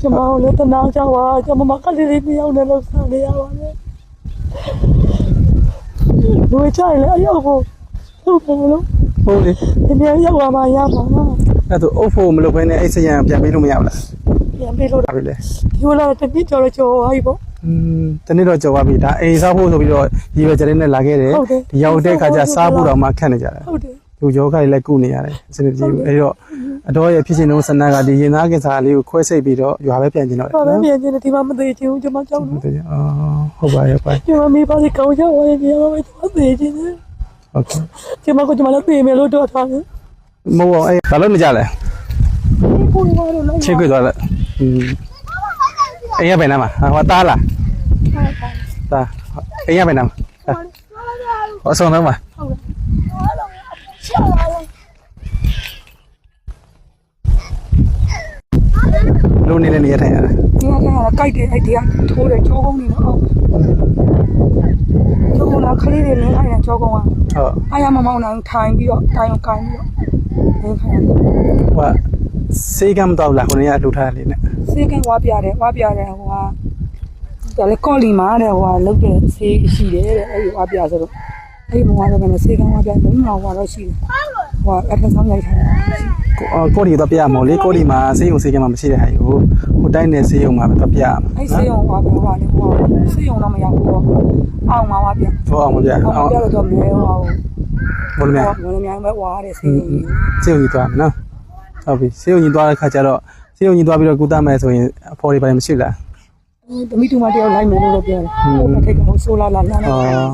ကျမတို့လည်းတနာကြပါကျမမကလေးလေးမြောက်နေလို့ဆန်နေရပါလေလူချင်လည်းအရောက်ဖို့ဟုတ်တယ်လို့ဟုတ်လေဒီနေ့ရောက်လာမှရပါမှာအဲ့ဒါအုပ်ဖို့မလုပ်ဘဲနဲ့အဲ့စရံပြန်ပေးလို့မရဘူးလားပြန်ပြီးလို့ဒါပဲလေဒီလိုတတိကျော်ကျော်ဟိုက်ပေါ့อืมတနေ့တော့ကြော်ပါပြီဒါအိမ်စားဖို့ဆိုပြီးတော့ဒီပဲကြတဲ့နဲ့လာခဲ့တယ်ဟုတ်တယ်ဒီရောက်တဲ့ခါကျစားဖို့တော့မှခက်နေကြတယ်ဟုတ်တယ် လူယောဂတွေလည်းကုနေရတယ်အစနေကြီးအဲ့တော့အတော်ရဲ့ဖြစ်ချင်တော့ဆန္ဒကဒီရင်သားကင်စားလေးကိုခွဲစိတ်ပြီးတော့ရွာပဲပြန်ကျင်တော့တယ်ဘာပဲနော်ပြန်ကျင်ဒီမှာမသေးချင်ဘူးကျမကြောက်ဟုလို့တ်တယ်အော်ဟုတ်ပါရဲ့ပါကျမမိပါစီကောင်းချောင်းဝယ်ကြရပါမယ်ကျမသေးချင်တယ်ဟုတ်ကဲ့ကျမကကျမလည်းပြေမယ်လို့တော့ထားတယ်မဟုတ်အဲ့ဘာလို့မကြလဲပူနေပါတော့လိုက်ချင်းခွေသွားလဲอืมအိမ်ရပဲနားမှာဟောတားလားတားအိမ်ရပဲနားမှာဟောဆုံးတော့မှာ လုံးနေတဲ့နေရာထိုင်ရတာဒီကလည်းကြိုက်တယ်အဲ့ဒီကထိုးတယ်ကြောကုန်းနေတော့အော်ကြောကုန်းကခလေးတွေလင်းခိုင်းတယ်ကြောကုန်းကဟုတ်အားရမမောင်းနိုင်ထိုင်ပြီးတော့တိုင်ကိုကိုင်းပြီးတော့လင်းခိုင်းတယ်ဟိုစေးကမ်းတော့လားခုနကလှူထားတယ်နဲ့စေကဝါပြတယ်ဝါပြတယ်ဟိုကဒါလေကော်လီမာတဲ့ဟိုကလုတ်တဲ့ဆေးရှိတယ်တဲ့အဲ့ဒီဝါပြဆိုတော့ အဲ့ဒီမောင်ကတော့စေကဝါပြတယ်မင်းမောင်ကတော့ရှိတယ်ဟိုအထက်ဆောင်ရိုက်ထားတယ်ကိုကိုဒီတော့ပြရမို့လေကိုဒီမှာစေးုံစေးကမ်းမှမရှိတဲ့ဟာကြီးကိုဟိုတိုင်းနဲ့စေးုံမှာပဲတော့ပြရမှာအဲ့စေယုံဝါပြဟိုကလေဟိုစေယုံတော့မရောက်ဘူးပေါ့အောင်မှာဝါပြဟုတ်အောင်မပြအောင်အောင်ပြတော့မဲဟိုဘယ်လိုလဲဟိုလည်းများပဲဝါတဲ့စေယုံစေးုံကြီးသွားမယ်နော်ဟုတ်ပြီစေးုံကြီးသွားတဲ့ခါကျတော့စေးုံကြီးသွားပြီးတော့ကုသမယ်ဆိုရင်အဖော်တွေပါတယ်မရှိလားတမိတူမတယောက်လိုက်မယ်လို့ပြောတယ်ဟိုကထိတ်ကဟိုဆိုလာလာလာအော်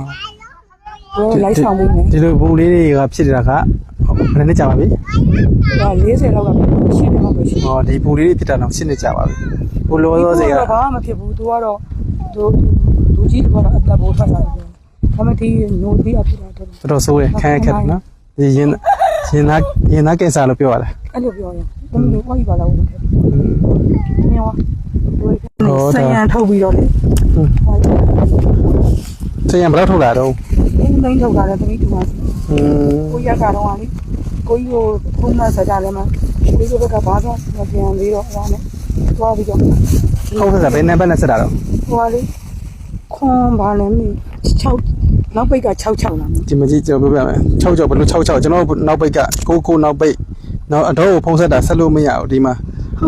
ဟိုလိုက်ဆောင်မှုနဲ့ဒီလိုဘူးလေးတွေကဖြစ်နေတာကဘယ်နှစ်ကြာပါပြီဒါ40လောက်ကရှိတယ်ဟုတ်ပဲရှိဟောဒီဘူးလေးတွေဖြစ်တာတော့ရှင်းနေကြပါပြီဘူးလောသောစေကဘာမှမဖြစ်ဘူးသူကတော့သူသူကြီးကတော့အသက်ဘိုးထွက်လာတယ်ဒါမှဒီနိုးပြီးအဖြစ်တာတော့တော်တော်ဆိုးတယ်ခန်းခက်နော်ဒီရင်ရင်သားရင်သားကင်ဆာလို့ပြောရတာအဲ့လိုပြောရင်တမီးတို့ဝိုက်ပါလားဦးမြောဆန်ရန်ထုတ်ပြီးတော့လေ ဆရာဘယ်တော့ထုတ်လာတော့အင်းသိန်းထုတ်တာလည်းတမီးတူပါอืมကိုရကတော့လေကိုကြီးကိုဖုန်းနဲ့ဆက်ကြတယ်မှာကိုကြီးကဘာသာမပြန်ပြီးတော့ဟောနဲ့သွားပြီးတော့ဟုတ်ကဲ့ဘယ်နဲ့ဘယ်နဲ့ဆက်တာတော့ဟိုလေခွန်ဘာလဲမင်း6နောက်ပိတ်က66လားဒီမကြီးကြောပြောပြမယ်6ကြောဘယ်လို6 6ကျွန်တော်နောက်ပိတ်ကကိုကိုနောက်ပိတ်နောက်အတော့ကိုဖုံးဆက်တာဆက်လို့မရဘူးဒီမှာ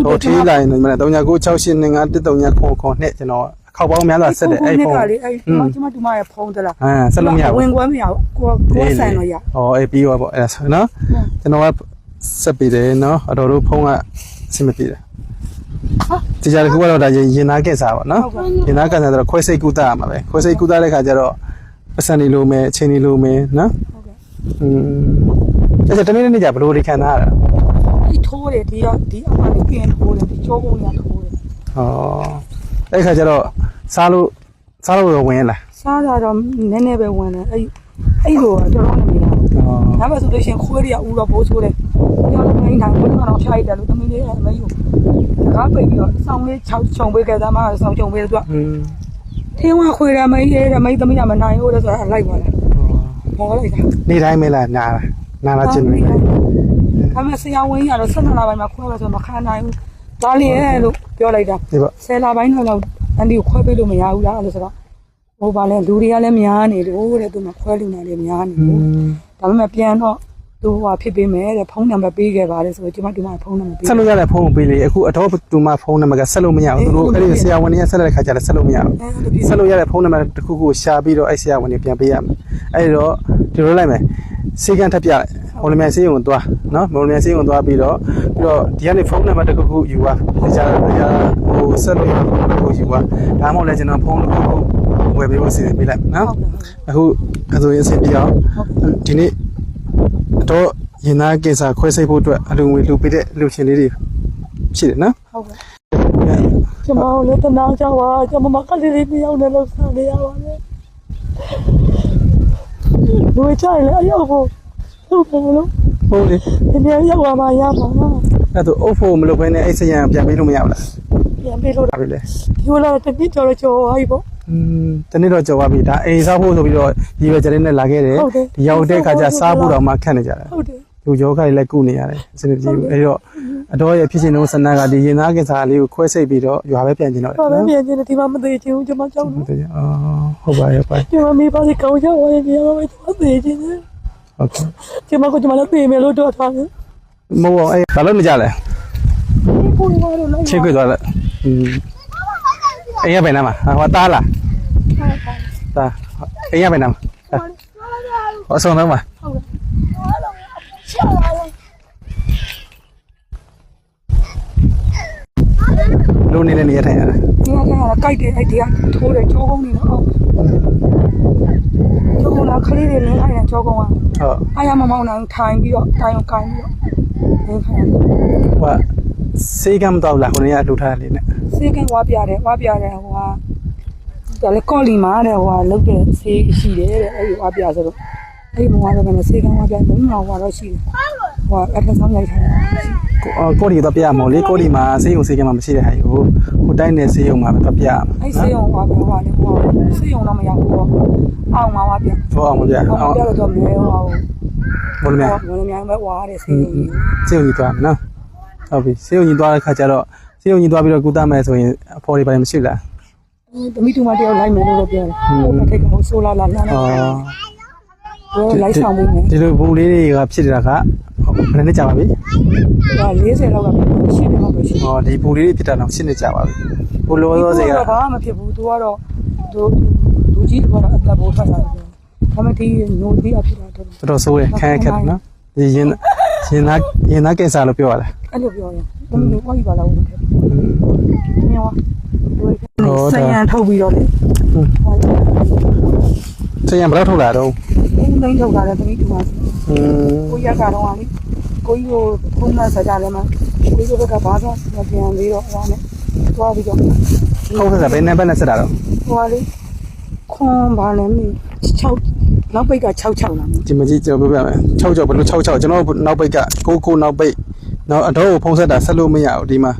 တော့ထေးလာရင်မနေ့3968951339ခွန်ခွန်နဲ့ကျွန်တော် ခောက်ပေါင်းများစွာဆက်တယ်အဲ့ဖုန်းကလေအဲ့ကျမတူမရဲ့ဖုန်းသလားအာဆက်လို့မရဘူးဝင်ကွဲမရဘူးကိုကိုဆန်လို့ရဟောအေးပြီးရောပေါ့အဲ့ဒါဆိုနော်ကျွန်တော်ကဆက်ပြီးတယ်နော်အတော်တို့ဖုန်းကအဆင်မပြေတယ်ဒီကြတဲ့ခုကတော့ဒါရင်သားကက်စားပါနော်ရင်သားကက်စားဆိုတော့ခွဲစိတ်ကုသရမှာပဲခွဲစိတ်ကုသတဲ့ခါကျတော့ပစံနေလို့မယ်အချိန်နေလို့မယ်နော်ဟုတ်ကဲ့อืมအဲ့ဒါတနေ့နေ့ကြဘလို့ဒီခံထားရတာဒီထိုးတယ်ဒီကဒီအမှန်ကင်းထိုးတယ်ဒီချိုးကုန်ရထိုးတယ်ဟော အဲ့ခါကျတော့စားလို့စားလို့တော့ဝင်ရလားစားတာတော့နည်းနည်းပဲဝင်တယ်အဲ့အဲ့လိုတော့တော်တော်မရဘူးဟောဒါမှဆိုလို့ရှိရင်ခွေးတွေကဥတော့ဘိုးဆိုးတယ်ပြောလို့မင်းတိုင်းဘယ်တော့ဖြားရတယ်လို့တမီးလေးအမေယူကားပိတ်ပြီးတော့ဆောင်းလေး6ချုံပေးခဲ့သားမဆောင်းချုံပေးတော့อืมထင်းဝခွေရမကြီးရဲ့မကြီးသမီးကမနိုင်ဘူးလေဆိုတာလိုက်ပါလားဘောလိုက်တာနေ့တိုင်းမဲလားနားလားနားလားကျင်နေဒါမှဆရာဝန်ကြီးကတော့ဆက်နလာပိုင်းမှာခွဲလို့ဆိုမခံနိုင်ဘူး ဒါလျဲလို့ပြောလိုက်တာဒီပေါ့ဆယ်လပိုင်းတော့အန်ဒီကိုခွဲပေးလို့မရဘူးလားလို့ဆိုတော့ဟိုပါလဲလူတွေကလည်းများနေတယ်ဟိုတဲ့သူမခွဲလူနာတွေများနေอืဘူးมဒါပေမဲ့ပြန်တော့သူဟိုဖြစ်ပေးမယ်တဲ့ဖုန်းနံပါတ်ပေးခဲ့ပါတယ်ဆိုတော့ကျွန်မဒီမှာဖုန်းနံပါတ်ပေးဆက်လို့ရတဲ့ဖုန်းကိုပေးလေအခုအတော့တူမဖုန်းနံပါတ်ကဆက်လို့မရဘူးသူတို့အဲ့ဒီဆရာဝန်ကြီးဆက်တဲ့ခါကျလည်းဆက်လို့မရဘူးအဲဒီဆက်လို့ရတဲ့ဖုန်းနံပါတ်တစ်ခုခုရှာပြီးတော့အဲ့ဆရာဝန်ကြီးပြန်ပေးရမယ်အဲ့တော့ဒီလိုလိုက်မယ်စေကန်ထပ်ပြလိုက် မော်လမြိုင်စေးရုံသွားနော်မော်လမြိုင်စေးရုံသွားပြီးတော့ပြီးတော့ဒီကနေဖုန်းနံပါတ်တစ်ခုခုယူပါဒါကြဒါဟိုဆက်လို့ရတဲ့ဖုန်းတစ်ခုယူပါဒါမှမဟုတ်လည်းကျွန်တော်ဖုန်းတစ်ခုခုဝယ်ပေးဖို့စီစဉ်ပေးလိုက်နော်အခုအဆိုရင်အဆင်ပြေအောင်ဒီနေ့တော့ရင်သားကိစ္စခွဲစိတ်ဖို့အတွက်အလူငွေလူပေးတဲ့လူချင်းလေးတွေဖြစ်တယ်နော်ဟုတ်ကဲ့ကျမတို့လည်းတနာကြပါကျမမကလေးလေးမြောက်နေလို့ဆန်နေရပါလေလူချင်လည်းအရောက်ဖို့ ဟုတ်တယ်လို့ဟုတ်လေဒီနေ့ရောက်လာမှရပါမှာအဲ့ဒါအုပ်ဖို့မလုပ်ဘဲနဲ့အဲ့စရံပြန်ပေးလို့မရဘူးလားပြန်ပြီးလို့ဒါပဲလေဒီလိုတတိကျော်ကျော်ဟိုက်ပေါ့อืมတနေ့တော့ကြော်ပါပြီဒါအိမ်စားဖို့ဆိုပြီးတော့ဒီပဲကြတဲ့နဲ့လာခဲ့တယ်ဟုတ်တယ်ဒီရောက်တဲ့ခါကျစားဖို့တော့မှခက်နေကြတယ်ဟုတ်တယ်လူယောဂတွေလည်းကုနေရတယ်အစနေပြေဘူးအဲ့တော့အတော်ရဲ့ဖြစ်ရှင်လုံးဆန္ဒကဒီရင်သားကင်ဆာလေးကိုခွဲစိတ်ပြီးတော့ရွာပဲပြန်ကျင်တော့တယ်ဘာပဲနော်ပြန်ကျင်တယ်ဒီမှာမသေးချင်ဘူးကျွန်မကြောက်ဟုတယ်တ်တယ်အော်ဟုတ်ပါရဲ့ပိုင်ကျွန်မမေးပါစေကောင်းချောင်းဝင်ကြပါမယ်ကျွန်မသေးချင်တယ် ဟုတ်ကဲ့ကျွန်မကကျွန်မလည်းသေမယ်လို့တော့ထားတယ်မဟုတ်အောင်အဲ့ဘာလို့မကြလဲကိုယ်ကတော့လိုက်ချင်းခွေသွားလဲอืมအိမ်ရပဲနားမှာဟောတားလားတာအိမ်ရပဲနားမှာဟောဆုံးတော့မှာလုံးနေတဲ့နေရာထိုင်ရတာ ဒီကကကြိုက်တယ်အဲ့ဒီကထိုးတယ်ကြောကုန်းနေတော့ကြောကုန်းကခလေးတွေနင်းခိုင်းတယ်ကြောကုန်းကဟုတ်အားရမမောင်းနိုင်ထိုင်ပြီးတော့တိုင်ကိုကိုင်းပြီးတော့နင်းခိုင်းတယ်ဟိုစေကမ်းတော့လာခုနေရလှူထားတယ်နဲ့စေကဝါပြတယ်ဝါပြတယ်ဟိုကဒါလေကော်လီမာတဲ့ဟိုကလုတ်တဲ့ဆေးရှိတယ်တဲ့အဲ့ဒီဝါပြဆိုတော့ အဲ့ဒီဘုံကတော့လည်းစေကဝါပြဘုံမှာဟိုတော့ရှိတယ်ဟိုအထက်ဆောင်လိုက်ထားတယ်ကိုကိုဒီတော့ပြရမော်လေကိုဒီမှာစေယုံစေကမ်းမှာမရှိတဲ့ဟာကြီးကိုဟိုတိုင်းနေစေယုံမှာပဲပြရမှာအဲ့စေယုံဝါပြဟိုကလေဟိုစေယုံတော့မရောက်ဘူးပေါ့အောင်မှာဝါပြဟောအောင်မပြအောင်အောင်ပြတော့မဲဟိုဘောလုံးများဟိုလည်းများပဲဝါတယ်စေယုံကြီးစေယုံကြီးသွားမယ်နော်ဟုတ်ပြီစေယုံကြီးသွားတဲ့ခါကျတော့စေယုံကြီးသွားပြီးတော့ကုသမယ်ဆိုရင်အဖော်တွေပါမရှိလားသမီးတူမတယောက်လိုက်မယ်လို့ပြောတယ်ဟိုတစ်ခါကဟိုဆိုလာလာလာအော်ဟို လိုက်ဆောင်ပြီးမယ်ဒီလိုဘုံလေးတွေကဖြစ်နေတာကဘယ်နှစ်ကြာပါပြီဒါ40လောက်ကရှိတယ်ဟုတ်လို့ရှိတယ်ဟောဒီဘုံလေးတွေဖြစ်တာတော့ရှင်းနေကြပါပြီဘုလိုသောစေကသူဘာမှမဖြစ်ဘူးသူကတော့သူလူကြီးကတော့အသက်ပိုးထွက်လာတယ်ဒါမှဒီညိုသေးအဖြစ်လာတော့တော်တော်ဆိုးရခက်ခက်နော်ဒီရင်ရင်သားရင်သားကင်ဆာလို့ပြောရလားအဲ့လိုပြောရင်သမီးဝိုင်းပါလားဦးမြောတို့ဆယံထုတ်ပြီးတော့လေဟိုဆရာဘယ်တော့ထုတ်လာတော့အ င်းတိုင်းထုတ်တာလည်းသမီးတူပါอืมကိုရကတော့ဟာလေကိုကြီးကိုဖုန်းနဲ့ဆက်ကြတယ်မှာကိုကြီးဘက်ကဘာသာပြန်ပြီးတော့ဟိုနဲ့သွားပြီးတော့ဟုတ်ကဲ့ဘယ်နဲ့ဘယ်နဲ့ဆက်တာတော့ဟိုလေခွန်ဘာလဲမင်း6နောက်ပိတ်က66လားဒီမကြီးကျွန်တော်ပြောပြမယ်6ကြောဘယ်လို6 6ကျွန်တော်နောက်ပိတ်ကကိုကိုနောက်ပိတ်နောက်အတော့ကိုဖုံးဆက်တာဆက်လို့မရဘူးဒီမှာ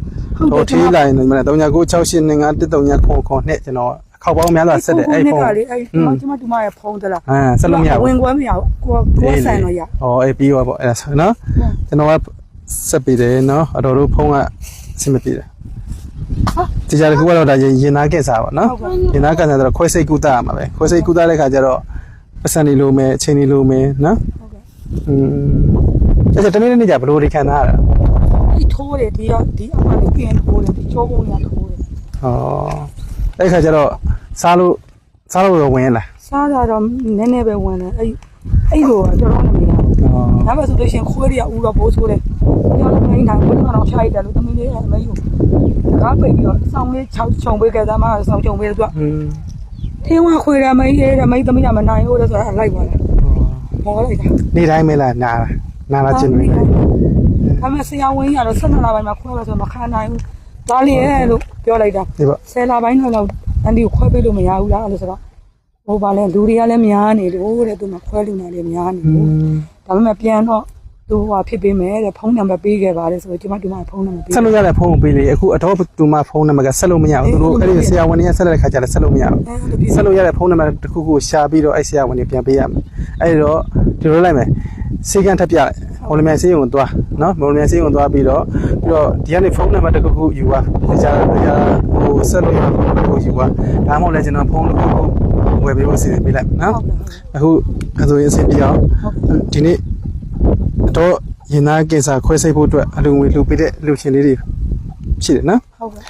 တော့ထေးလိုက်နေမှာ3996851339ခွန်နဲ့ကျွန်တော် ခောက်ပေါင်းများစွာဆက်တယ်အဲ့ဖုန်းလေအဲ့ကျမတူမရဲ့ဖုန်းသလားအာဆက်လို့မရဘူးဝင်ကွဲမရဘူးကိုကိုဆန်တော့ရ။အော်အေးပြီးသွားပေါ့အဲ့ဒါဆိုနော်။ကျွန်တော်ကဆက်ပြီးတယ်နော်။အတော်တို့ဖုန်းကအဆင်မပြေတယ်။ဒီကြတဲ့ခုကတော့ဒါရင်ရင်သားကက်စားပါနော်။ရင်သားကက်စားဆိုတော့ခွဲစိတ်ကုသရမှာပဲ။ခွဲစိတ်ကုသတဲ့ခါကျတော့ပတ်စံနေလိုမယ်အချိန်နေလိုမယ်နော်။อืมအဲ့ဒါတနေ့နေ့ကြဘယ်လိုဒီခံစားရတာဒီထိုးတယ်ဒီကဒီအမှန်ကိုပြင်ထိုးတယ်ဒီကြောကုန်းရထိုးတယ်။ဟောအဲ့ခါကျတော့ စားလို့စားလို့တော့ဝင်ရလားစားတာတော့နည်းနည်းပဲဝင်တယ်အဲ့အဲ့လိုတော့တော်တော်မရဘူး။ဟောဒါမှဆိုလို့ရှင်ခွဲရဦးတော့ဘိုးဆိုးတယ်ပြောလို့မင်းနိုင်ဘယ်တော့ဖြားရတယ်လို့သမီးလေးကမယူကားပိတ်ပြီးတော့စောင်းလေး6ချုံပေးကြတာမှစောင်းချုံပေးတော့อืมထင်းဝခွေရမကြီးရဲမကြီးသမီးကမနိုင်ဘူးလို့ဆိုတာလိုက်ပါလားမော်လိုက်တာနေ့တိုင်းမဲလားနားလားနားလားကျင်နေတယ်ဒါမှဆရာဝန်ကြီးကတော့7လပိုင်းမှာခွဲလို့ဆိုမခံနိုင်ဘူးဒါလေးရဲ့လို့ပြောလိုက်တာဒီပေါ့10လပိုင်းတော့ အန်ဒီကိုခွဲပေးလို့မရဘူးလားလို့ဆိုတော့ဟိုပါလဲလူတွေကလည်းများနေလို့တဲ့သူမှခွဲလူနာတွေများနေอืလို့มဒါပေမဲ့ပြန်တော့သူဟိုဖြစ်ပေးမယ်တဲ့ဖုန်းနံပါတ်ပေးခဲ့ပါတယ်ဆိုတော့ဒီမှာဒီမှာဖုန်းနံပါတ်ပေးဆက်လို့ရတဲ့ဖုန်းကိုပေးလေအခုအတော့သူမှဖုန်းနံပါတ်ကဆက်လို့မရဘူးသူတို့အဲ့ဒီဆရာဝန်တွေကဆက်တဲ့ခါကျလည်းဆက်လို့မရဘူးအဲဒီဆက်လို့ရတဲ့ဖုန်းနံပါတ်တစ်ခုခုရှာပြီးတော့အဲ့ဆရာဝန်တွေပြန်ပေးရမယ်အဲ့တော့ဒီလိုလိုက်မယ်စေကန်းထပ်ပြလိုက် ဟိုလမြန်စေးရုံသွားနော်မော်လမြန်စေးရုံသွားပြီးတော့ပြီးတော့ဒီကနေဖုန်းနံပါတ်တစ်ခုခုယူပါကြာကြာဟိုဆက်လို့ရတဲ့ဖုန်းတစ်ခုယူပါဒါမှမဟုတ်လည်းကျွန်တော်ဖုန်းတစ်ခုခုဝယ်ပေးဖို့စီစဉ်ပေးလိုက်နော်အခုအဲဆိုရင်အဆင်ပြေအောင်ဒီနေ့တော့ရင်သားကင်ဆာခွဲစိတ်ဖို့အတွက်အလူငွေလှူပေးတဲ့လူချင်းလေးတွေရှိတယ်နော်ဟုတ်ကဲ့